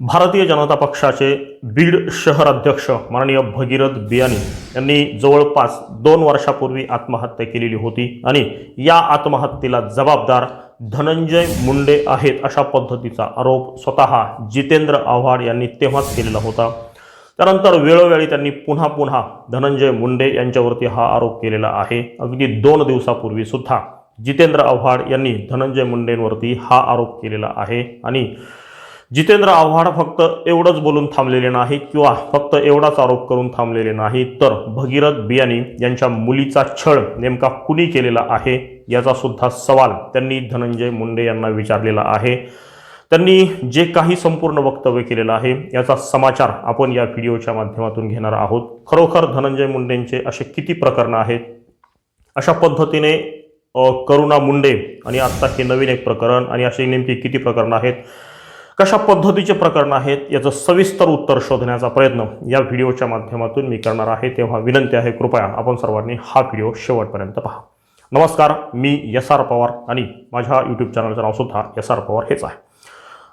भारतीय जनता पक्षाचे बीड शहर अध्यक्ष माननीय भगीरथ बियानी यांनी जवळपास दोन वर्षापूर्वी आत्महत्या केलेली होती आणि या आत्महत्येला जबाबदार धनंजय मुंडे आहेत अशा पद्धतीचा आरोप स्वतः जितेंद्र आव्हाड यांनी तेव्हाच केलेला होता. त्यानंतर वेळोवेळी त्यांनी पुन्हा पुन्हा धनंजय मुंडे यांच्यावरती हा आरोप केलेला आहे. अगदी दोन दिवसापूर्वी सुद्धा जितेंद्र आव्हाड यांनी धनंजय मुंडेंवरती हा आरोप केलेला आहे आणि जितेंद्र आव्हाड फक्त एवढंच बोलून थांबलेले नाही किंवा फक्त एवढाच आरोप करून थांबलेले नाही तर भगीरथ बियाणी यांच्या मुलीचा छळ नेमका कुणी केलेला आहे? याचा सुद्धा सवाल त्यांनी धनंजय मुंडे यांना विचारलेला आहे. त्यांनी जे काही संपूर्ण वक्तव्य केलेलं आहे याचा समाचार आपण या व्हिडिओच्या माध्यमातून घेणार आहोत. खरोखर धनंजय मुंडेंचे असे किती प्रकरणं आहेत? अशा पद्धतीने करुणा मुंडे आणि आत्ता हे नवीन एक प्रकरण आणि असे नेमके किती प्रकरणं आहेत? कशा पद्धतीचे प्रकरण आहेत याचं सविस्तर उत्तर शोधण्याचा प्रयत्न या व्हिडिओच्या माध्यमातून मी करणार आहे. तेव्हा विनंती आहे कृपया आपण सर्वांनी हा व्हिडिओ शेवटपर्यंत पहा. नमस्कार मी एस आर पवार आणि माझ्या यूट्यूब चॅनलचं नावसुद्धा एस आर पवार हेच आहे.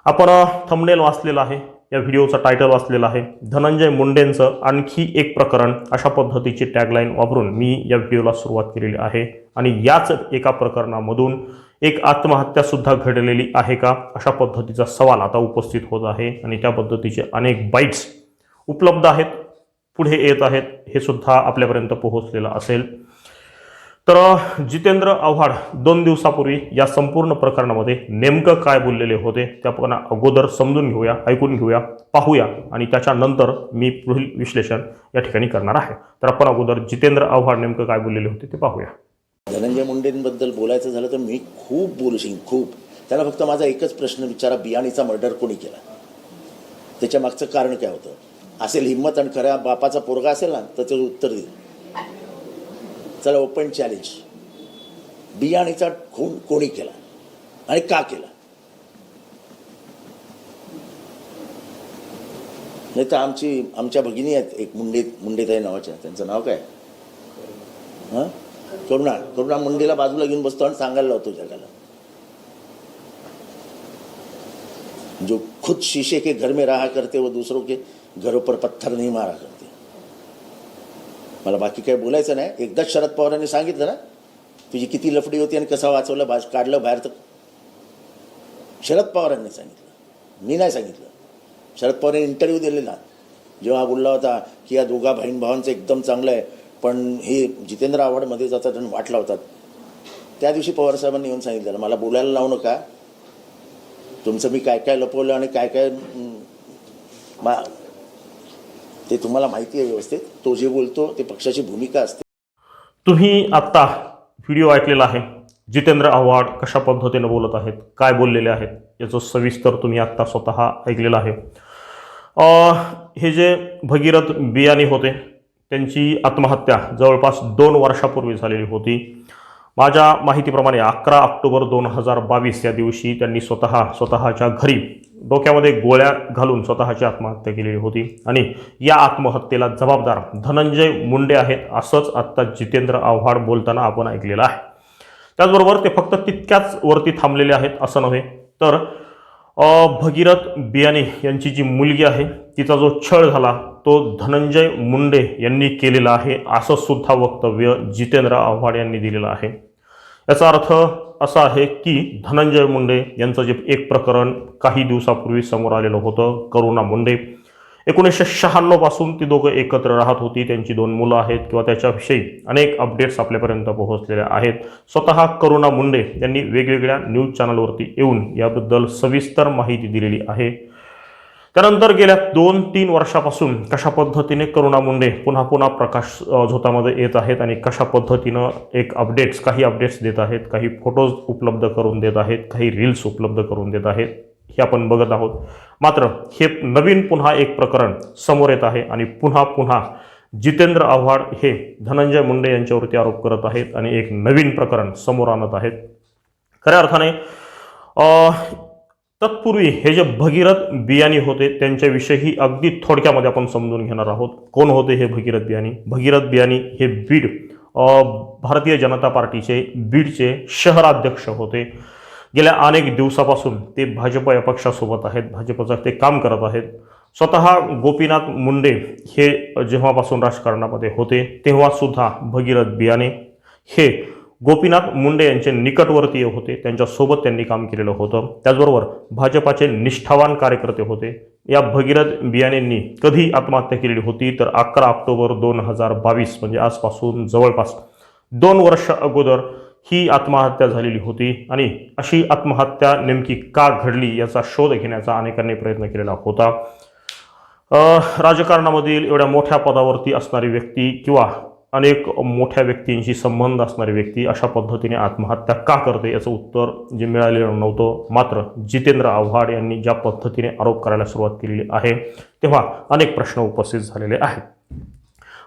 आपण थंबनेल वाचलेलं आहे. या व्हिडिओचं टायटल वाचलेलं आहे. धनंजय मुंडेंचं आणखी एक प्रकरण अशा पद्धतीची टॅगलाईन वापरून मी या व्हिडिओला सुरुवात केलेली आहे. आणि याच एका प्रकरणामधून एक आत्महत्यासुद्धा घडलेली आहे का? अशा पद्धतीचा सवाल आता उपस्थित होत आहे. आणि त्या पद्धतीचे अनेक बाईट्स उपलब्ध आहेत. पुढे येत आहेत. हे सुद्धा आपल्यापर्यंत पोहोचलेलं असेल. तर जितेंद्र आव्हाड दोन दिवसापूर्वी या संपूर्ण प्रकरणामध्ये नेमकं काय बोललेले होते त्या पण अगोदर समजून घेऊया ऐकून घेऊया पाहूया आणि त्याच्यानंतर मी पुढील विश्लेषण या ठिकाणी करणार आहे. तर आपण अगोदर जितेंद्र आव्हाड नेमकं काय बोललेले होते ते पाहूया. धनंजय मुंडेंबद्दल बोलायचं झालं तर मी खूप बोलू खूप. त्याला फक्त माझा एकच प्रश्न विचारा बियाणीचा मर्डर कोणी केला? त्याच्या मागचं कारण काय होतं? असेल हिंमत आणि खऱ्या बापाचा पोरगा असेल ना तर त्याचं उत्तर देईल. चला ओपन चॅलेंज बियाणीचा खून कोणी केला? आणि का केला? नाही तर आमची आमच्या भगिनी आहेत एक मुंडे मुंडेताई नावाच्या त्यांचं नाव काय? हां? करुणा करुणा मुंडेला बाजूला घेऊन बसतो आणि सांगायला लावतो जगाला. जो खुद शीशे के घर में रहा करते वो दूसरों के घरों पर पत्थर नहीं मारा करते. मला बाकी काही बोलायचं नाही. एकदाच शरद पवारांनी सांगितलं ना तुझी किती लफडी होती आणि कसं वाचवलं बा काढलं बाहेर तर शरद पवारांनी सांगितलं. मी नाही सांगितलं. शरद पवारांनी इंटरव्ह्यू दिलेला. जेव्हा बोलला होता की या दोघा बहीण भावांचं एकदम चांगलं आहे पण हे जितेंद्र आव्हाडमध्ये जातात आणि वाट लावतात त्या दिवशी पवारसाहेबांनी येऊन सांगितलं मला बोलायला लावू नका. तुमचं मी काय काय लपवलं आणि काय काय मा ते तुम्हाला माहिती आहे व्यवस्थित. तो जे बोलतो ते पक्षाची भूमिका असते. तुम्ही आत्ता व्हिडिओ ऐकलेला आहे. जितेंद्र आव्हाड कशा पद्धतीनं बोलत आहेत काय बोललेले आहेत याचं सविस्तर तुम्ही आत्ता स्वतः ऐकलेलं आहे. हे जे भगीरथ बियाणी होते त्यांची आत्महत्या जवळपास दोन वर्षापूर्वी झालेली होती. माझ्या माहितीप्रमाणे अकरा ऑक्टोबर दोन हजार बावीस या दिवशी त्यांनी स्वतः स्वतःच्या घरी डोक्यामध्ये गोळ्या घालून स्वतःची आत्महत्या केलेली होती. आणि या आत्महत्येला जबाबदार धनंजय मुंडे आहेत असंच आत्ता जितेंद्र आव्हाड बोलताना आपण ऐकलेलं आहे. त्याचबरोबर ते फक्त तितक्याच वरती थांबलेले आहेत असं नव्हे तर भगीरथ बियाणे यांची जी मुलगी आहे तिचा जो छळ झाला तो धनंजय मुंडे यांनी केलेला आहे असं सुद्धा वक्तव्य जितेंद्र आव्हाड यांनी दिलेलं आहे. याचा अर्थ असा आहे की धनंजय मुंडे यांचं जे एक प्रकरण काही दिवसापूर्वी समोर आलेलं होतं करुणा मुंडे. एकोणीसशे शहाण्णवपासून ती दोघं एकत्र राहत होती त्यांची दोन मुलं आहेत किंवा त्याच्याविषयी अनेक अपडेट्स आपल्यापर्यंत पोहोचलेल्या आहेत. स्वतः करुणा मुंडे यांनी वेगवेगळ्या न्यूज चॅनलवरती येऊन याबद्दल सविस्तर माहिती दिलेली आहे. त्यानंतर गेल्या दोन तीन वर्षापासून कशा पद्धतीने करुणा मुंडे पुन्हा पुन्हा प्रकाश झोतामध्ये येत आहेत आणि कशा पद्धतीनं एक अपडेट्स काही अपडेट्स देत आहेत काही फोटोज उपलब्ध करून देत आहेत काही रील्स उपलब्ध करून देत आहेत हे आपण बघत आहोत. मात्र हे नवीन पुन्हा एक प्रकरण समोर येत आहे आणि पुन्हा पुन्हा जितेंद्र आव्हाड हे धनंजय मुंडे यांच्यावरती आरोप करत आहेत आणि एक नवीन प्रकरण समोर आणत आहेत. खऱ्या अर्थाने तत्पूर्वी हे जे भगीरथ बियाणी होते त्यांच्याविषयी अगदी थोडक्यामध्ये आपण समजून घेणार आहोत. कोण होते हे भगीरथ बियाणी? भगीरथ बियाणी हे बीड भारतीय जनता पार्टीचे बीडचे शहराध्यक्ष होते. गेल्या अनेक दिवसापासून ते भाजप या पक्षासोबत आहेत भाजपचं ते काम करत आहेत. स्वतः गोपीनाथ मुंडे हे जेव्हापासून राजकारणामध्ये होते तेव्हासुद्धा भगीरथ बियाणे हे गोपीनाथ मुंडे यांचे निकटवर्तीय होते. त्यांच्यासोबत त्यांनी काम केलेलं होतं. त्याचबरोबर भाजपाचे निष्ठावान कार्यकर्ते होते. या भगीरथ बियाणेंनी कधी आत्महत्या केलेली होती तर अकरा ऑक्टोबर दोन हजार बावीस म्हणजे आजपासून जवळपास दोन वर्ष अगोदर ही आत्महत्या झालेली होती. आणि अशी आत्महत्या नेमकी का घडली याचा शोध घेण्याचा अनेकांनी प्रयत्न केलेला होता. राजकारणामधील एवढ्या मोठ्या पदावरती असणारी व्यक्ती किंवा अनेक मोठ्या व्यक्तींशी संबंध असणारी व्यक्ती अशा पद्धतीने आत्महत्या का करते याचं उत्तर जे मिळालेलं नव्हतं मात्र जितेंद्र आव्हाड यांनी ज्या पद्धतीने आरोप करायला सुरुवात केलेली आहे तेव्हा अनेक प्रश्न उपस्थित झालेले आहेत.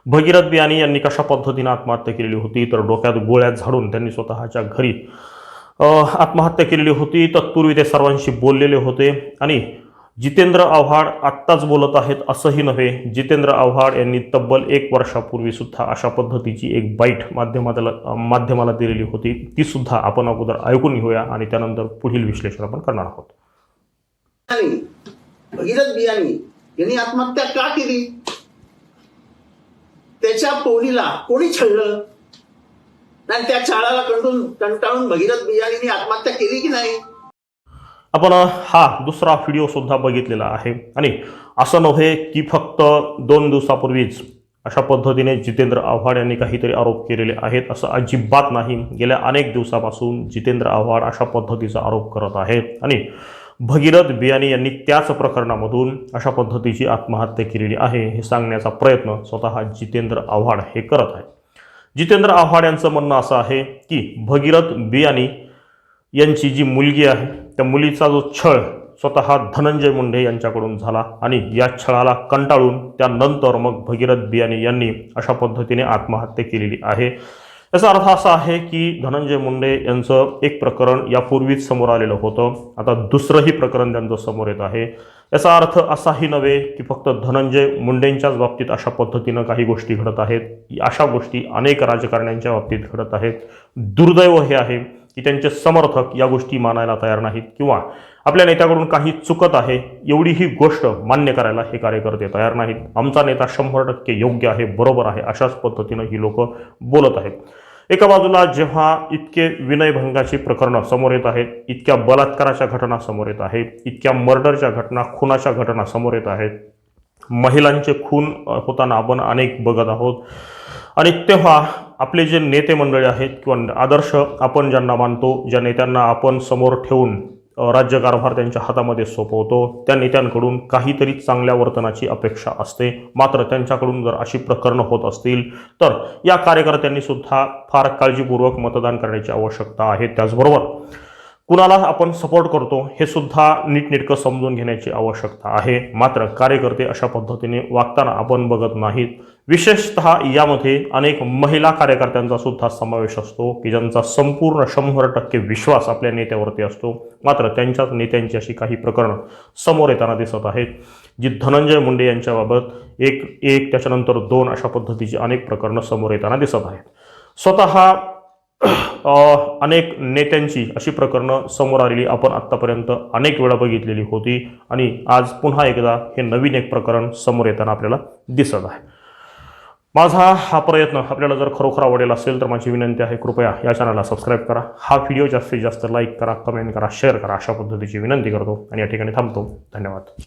भगीरथ बियाणी यांनी कशा पद्धतीने आत्महत्या केलेली होती तर डोक्यात गोळ्या झाडून त्यांनी स्वतःच्या घरी आत्महत्या केलेली होती तत्पूर्वी ते सर्वांशी बोललेले होते आणि जितेंद्र आव्हाड आत्ताच बोलत आहेत असंही नव्हे. जितेंद्र आव्हाड यांनी तब्बल एक वर्षापूर्वी सुद्धा अशा पद्धतीची एक बाईट माध्यमाला माध्यमाला दिलेली होती. ती सुद्धा आपण अगोदर ऐकून घेऊया आणि त्यानंतर पुढील विश्लेषण आपण करणार आहोत. भगीरथ बियाणी? यांनी आत्महत्या का केली? त्याच्या पोलीला कोणी छळलं? नाही त्या चाळाला कंटून कंटाळून भगीरथ बियाणीने आत्महत्या केली की नाही? आपण हा दुसरा व्हिडिओसुद्धा बघितलेला आहे. आणि असं नव्हे की फक्त दोन दिवसापूर्वीच अशा पद्धतीने जितेंद्र आव्हाड यांनी काहीतरी आरोप केलेले आहेत असं अजिबात नाही. गेल्या अनेक दिवसापासून जितेंद्र आव्हाड अशा पद्धतीचा आरोप करत आहेत. आणि भगीरथ बियाणी यांनी त्याच प्रकरणामधून अशा पद्धतीची आत्महत्या केलेली आहे हे सांगण्याचा प्रयत्न स्वतः जितेंद्र आव्हाड हे करत आहेत. जितेंद्र आव्हाड यांचं म्हणणं असं आहे की भगीरथ बियाणी यांची जी मुलगी आहे त्या मुलीचा जो छळ स्वतः धनंजय मुंडे यांच्याकडून झाला आणि या छळाला कंटाळून त्यानंतर मग भगीरथ बियाणी यांनी अशा पद्धतीने आत्महत्या केलेली आहे. याचा अर्थ असा आहे की धनंजय मुंडे यांचं एक प्रकरण यापूर्वीच समोर आलेलं होतं. आता दुसरंही प्रकरण त्यांचं समोर येत आहे. याचा अर्थ असाही नव्हे की फक्त धनंजय मुंडेंच्याच बाबतीत अशा पद्धतीनं काही गोष्टी घडत आहेत. अशा गोष्टी अनेक राजकारण्यांच्या बाबतीत घडत आहेत. दुर्दैव हे आहे की त्यांचे समर्थक या गोष्टी मानायला तयार नाहीत किंवा आपल्या नेत्याकडून काही चुकत आहे एवढी ही गोष्ट मान्य करायला हे कार्यकर्ते तयार नाहीत. आमचा नेता शंभर टक्के योग्य आहे बरोबर आहे अशाच पद्धतीनं ही लोक बोलत आहेत. एका बाजूला जेव्हा इतके विनयभंगाची प्रकरणं समोर येत आहेत इतक्या बलात्काराच्या घटना समोर येत आहेत इतक्या मर्डरच्या घटना खुनाच्या घटना समोर येत आहेत महिलांचे खून होताना आपण अनेक बघत आहोत. आणि तेव्हा आपले जे नेते मंडळी आहेत किंवा आदर्श आपण ज्यांना मानतो ज्या नेत्यांना आपण समोर ठेवून राज्यकारभार त्यांच्या हातामध्ये सोपवतो त्या नेत्यांकडून काहीतरी चांगल्या वर्तनाची अपेक्षा असते. मात्र त्यांच्याकडून जर अशी प्रकरणं होत असतील तर या कार्यकर्त्यांनी सुद्धा फार काळजीपूर्वक मतदान करण्याची आवश्यकता आहे. त्याचबरोबर कुणाला आपण सपोर्ट करतो हे सुद्धा नीटनेटकं समजून घेण्याची आवश्यकता आहे. मात्र कार्यकर्ते अशा पद्धतीने वागताना आपण बघत नाहीत. विशेषतः यामध्ये अनेक महिला कार्यकर्त्यांचा सुद्धा समावेश असतो की ज्यांचा संपूर्ण शंभर टक्के विश्वास आपल्या नेत्यावरती असतो. मात्र त्यांच्याच नेत्यांची अशी काही प्रकरणं समोर येताना दिसत आहेत जी धनंजय मुंडे यांच्याबाबत एक एक त्याच्यानंतर दोन अशा पद्धतीची अनेक प्रकरणं समोर येताना दिसत आहेत. स्वतः अनेक नेत्यांची अशी प्रकरणं समोर आलेली आपण आत्तापर्यंत अनेक वेळा बघितलेली होती. आणि आज पुन्हा एकदा हे नवीन एक प्रकरण समोर येताना आपल्याला दिसत आहे. माझा हा प्रयत्न आपल्याला जर खरोखर आवडेल असेल तर माझी विनंती आहे कृपया या चॅनलला सबस्क्राईब करा. हा व्हिडिओ जास्तीत जास्त लाईक करा कमेंट करा शेअर करा अशा पद्धतीची विनंती करतो. आणि या ठिकाणी थांबतो. धन्यवाद.